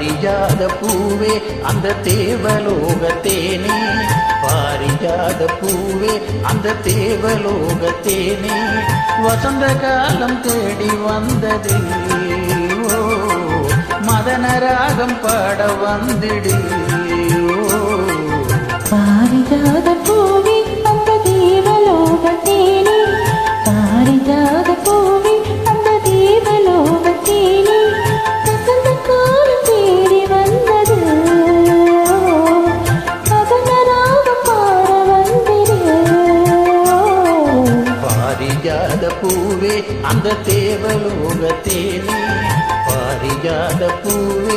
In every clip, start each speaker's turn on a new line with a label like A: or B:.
A: பாரிஜாத பூவே அந்த தேவலோக தேனே. பாரிஜாத பூவே அந்த தேவலோக தேனே. வசந்த காலம் தேடி வந்தது. ஓ மதன ராகம் பாட வந்திடு.
B: பாரிஜாத பாரிஜாத பூவே அந்த
A: தேவலோக தேனே பாரிஜாத பூவே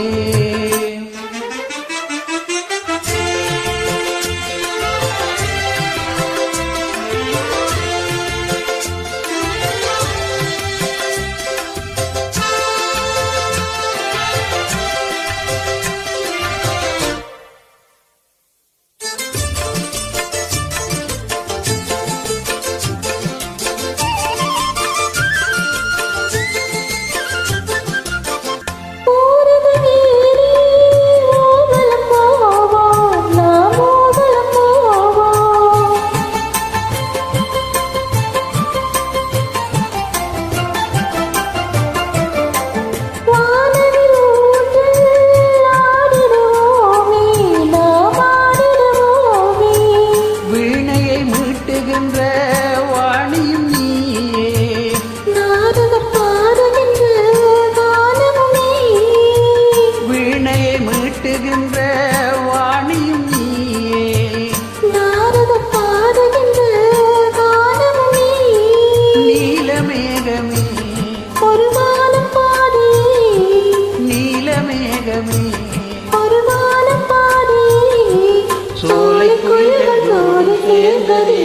A: சோலை குயில்களோடு சேர்ந்ததே.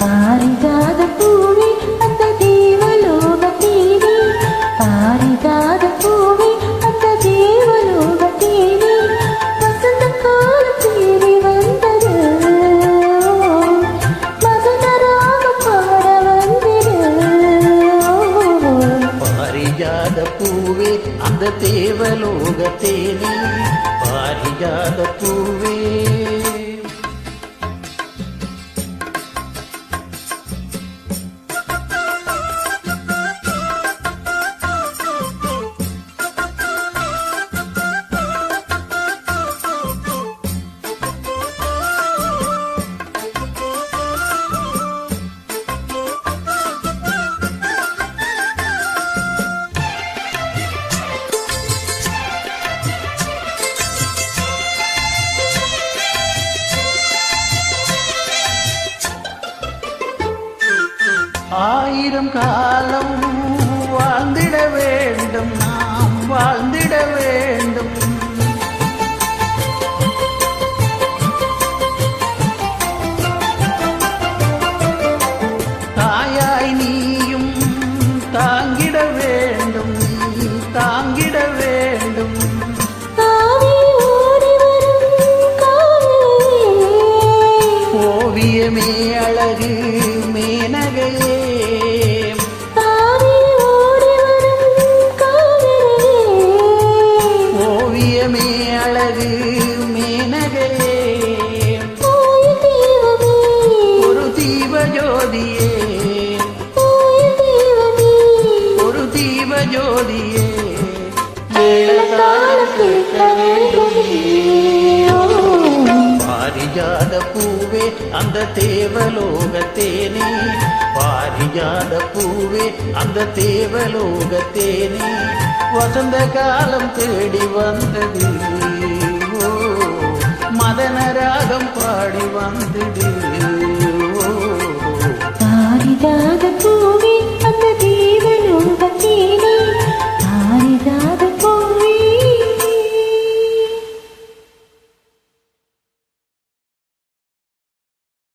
B: பாரிஜாத பூவே அந்த தேவலோகத்தேனே பாரிஜாத
A: அறியாத பூவே ஆயிரம் காலம் வாழ்ந்திட வேண்டும் நாம் வாழ்ந்திட வேண்டும். தாயாய் நீயும் தாங்கிட வேண்டும் நீ தாங்கிட வேண்டும். ஓவியமே அழகு மேனகையே. தீப பாரிஜாத பூவே அந்த தேவலோக தேனே பாரிஜாத பூவே அந்த தேவலோக தேனே வசந்த காலம் தேடி வந்தது. மதன ராகம் பாடி வந்தது.